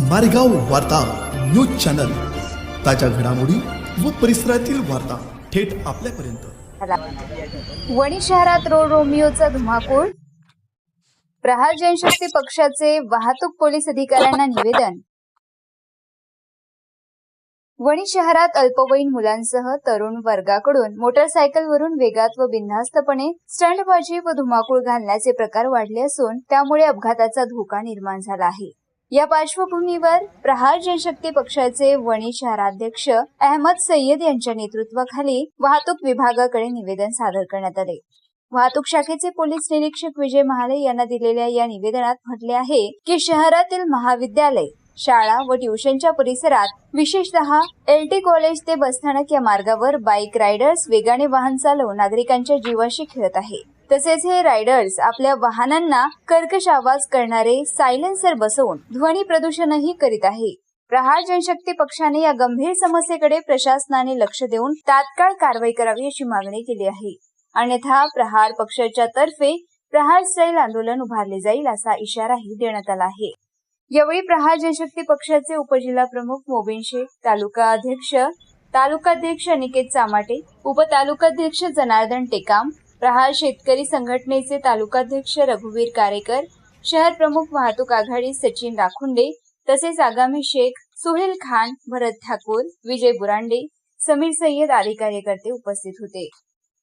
मारेगाव वार्ता news channel. ताज्या घडामोडी व परिसरातील वार्ता थेट आपल्यापर्यंत. वणी शहरात रोड रोमिओचा धुमाकूळ. प्रहार जनशक्ती पक्षाचे वाहतूक पोलीस अधिकाऱ्यांना निवेदन. वणी शहरात अल्पवयीन मुलांसह तरुण वर्गाकडून मोटरसायकलवरून वेगात व बिनधास्तपणे स्टंटबाजी व धुमाकूळ घालण्याचे प्रकार वाढले असून त्यामुळे अपघाताचा धोका निर्माण झाला आहे. या पार्श्वभूमीवर प्रहार जनशक्ती पक्षाचे वणी शहराध्यक्ष अहमद सय्यद यांच्या नेतृत्वाखाली वाहतूक विभागाकडे निवेदन सादर करण्यात आले. वाहतूक शाखेचे पोलीस निरीक्षक विजय महाले यांना दिलेल्या या निवेदनात म्हटले आहे की शहरातील महाविद्यालय शाळा व ट्युशनच्या परिसरात विशेषतः एलटी कॉलेज ते बसस्थानक या मार्गावर बाईक रायडर्स वेगाने वाहन चालवून नागरिकांच्या जीवाशी खेळत आहे. तसेच हे रायडर्स आपल्या वाहनांना कर्कश आवाज करणारे सायलेन्सर बसवून ध्वनी प्रदूषणही करीत आहे. प्रहार जनशक्ती पक्षाने या गंभीर समस्येकडे प्रशासनाने लक्ष देऊन तात्काळ कारवाई करावी अशी मागणी केली आहे. अन्यथा प्रहार पक्षाच्या तर्फे प्रहार स्टाईल आंदोलन उभारले जाईल असा इशाराही देण्यात आला आहे. यावेळी प्रहार जनशक्ती पक्षाचे उपजिल्हा प्रमुख मोबिन शेख तालुका अध्यक्ष तालुकाध्यक्ष अनिकेत चामाटे उपतालुकाध्यक्ष जनार्दन टेकाम प्रहार शेतकरी संघटनेचे तालुकाध्यक्ष रघुवीर कारेकर शहर प्रमुख वाहतूक आघाडी सचिन राखुंडे तसेच आगामी शेख सुहेल खान भरत ठाकूर विजय बुरांडे समीर सय्यद आदी कार्यकर्ते उपस्थित होते.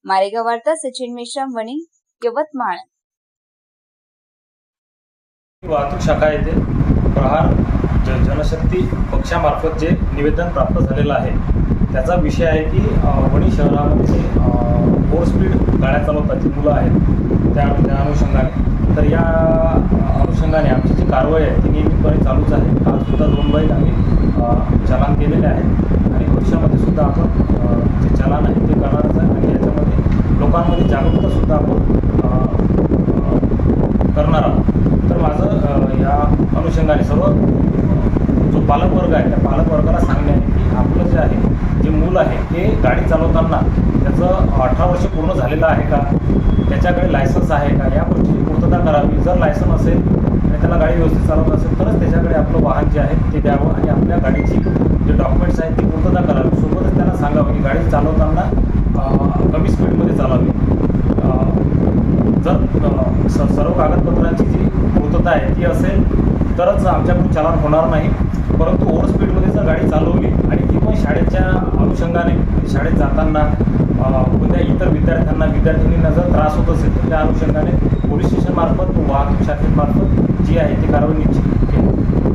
मारेगाव वार्ता सचिन मेश्राम वणी यवतमाळ. वाहतूक शाखा येथे प्रहार ज जनशक्ती पक्षामार्फत जे निवेदन प्राप्त झालेलं आहे त्याचा विषय आहे की वणी शहरामध्ये गाड्या चालवतात जी मुलं आहेत त्या त्या अनुषंगाने. तर या अनुषंगाने आमची जी कारवाई आहे ती नियमितपणे चालूच आहे. कालसुद्धा दोन बाईक आम्ही चलान केलेले आहे आणि भविष्यामध्ये सुद्धा आपण जे चलान आहे ते करणारच आहे आणि याच्यामध्ये लोकांमध्ये जागरूकतासुद्धा आपण करणार आहोत. तर माझं या अनुषंगाने सर्व जो पालकवर्ग आहे त्या पालकवर्गाला सांगणे आहे की आपलं जे आहे जे मूल आहे ते गाडी चालवताना त्याचं अठरा वर्ष पूर्ण झालेलं आहे का? त्याच्याकडे लायसन्स आहे का? या गोष्टीची पूर्तता करावी जर लायसन असेल आणि त्याला गाडी व्यवस्थित चालवत असेल तरच त्याच्याकडे आपलं वाहन जे आहे ते द्यावं आणि आपल्या गाडीची जे डॉक्युमेंट्स आहेत ती पूर्तता करावी. सोबतच त्यांना सांगावं की गाडी चालवताना कमी स्पीडमध्ये चालावी. जर सर्व कागदपत्रांची जी पूर्तता आहे ती असेल तरच आमच्याकडून चलान होणार नाही. परंतु ओव्हर स्पीडमध्ये जर गाडी चालवली आणि ती पण शाळेच्या अनुषंगाने शाळेत जाताना असेल त्या अनुषंगाने पोलीस स्टेशनमार्फत वाहतूक शाखेमार्फत जी आहे ती कारवाई निश्चित केली.